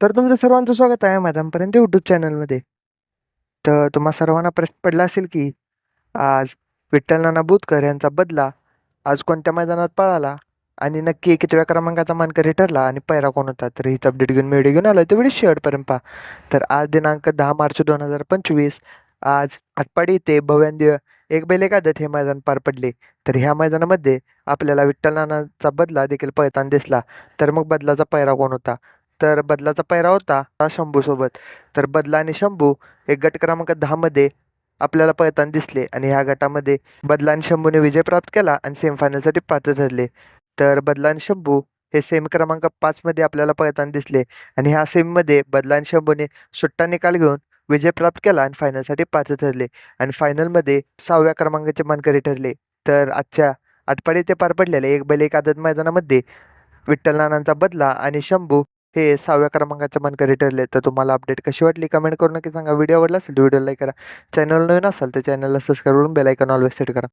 तर तुमचं सर्वांचं स्वागत आहे मैदानपर्यंत यूट्यूब चॅनलमध्ये तर तुम्हा सर्वांना प्रश्न पडला असेल की आज विठ्ठल नाना बुतकर यांचा बदला आज कोणत्या मैदानात पळाला? आणि नक्की कितव्या क्रमांकाचा मानकरी ठरला? आणि पैरा कोण होता? तर हीच अपडेट घेऊन मी व्हिडिओ घेऊन आलो तेवढी शेवटपर्यंत पहा. तर आज दिनांक दहा मार्च दोन हजार पंचवीस आज आटपाडी ते भव्यांद्य एक बैल एक हे मैदान पार पडले. तर ह्या मैदानामध्ये आपल्याला विठ्ठल नानाचा बदला देखील पळताना दिसला. तर मग बदलाचा पैरा कोण होता? तर बदलाचा पैरा होता शंभूसोबत तर बदला आणि शंभू एक गट क्रमांक दहामध्ये आपल्याला पळताना दिसले आणि ह्या गटामध्ये बदला आणि शंभूने विजय प्राप्त केला आणि सेमीफायनलसाठी पात्र ठरले. तर बदला आणि शंभू हे सेमी क्रमांक पाचमध्ये आपल्याला पळताना दिसले आणि ह्या सेमीमध्ये बदला आणि शंभूने सुट्टा निकाल घेऊन विजय प्राप्त केला आणि फायनलसाठी पात्र ठरले आणि फायनलमध्ये सहाव्या क्रमांकाचे मानकरी ठरले. तर आजच्या आटपाडी ते पार पडलेल्या एक बैल एक आदत मैदानामध्ये विठ्ठल नानांचा बदला आणि शंभू हे सहाव्या क्रमांकाच्या मानकरी ठरले. तर तुम्हाला अपडेट कशी वाटली कमेंट करून नक्की सांगा. व्हिडिओ आवडला असेल तर व्हिडिओ लाईक करा. चॅनल नवीन असाल तर चॅनलला सबस्क्राईब करून बेल ऑलवेज सेट करा.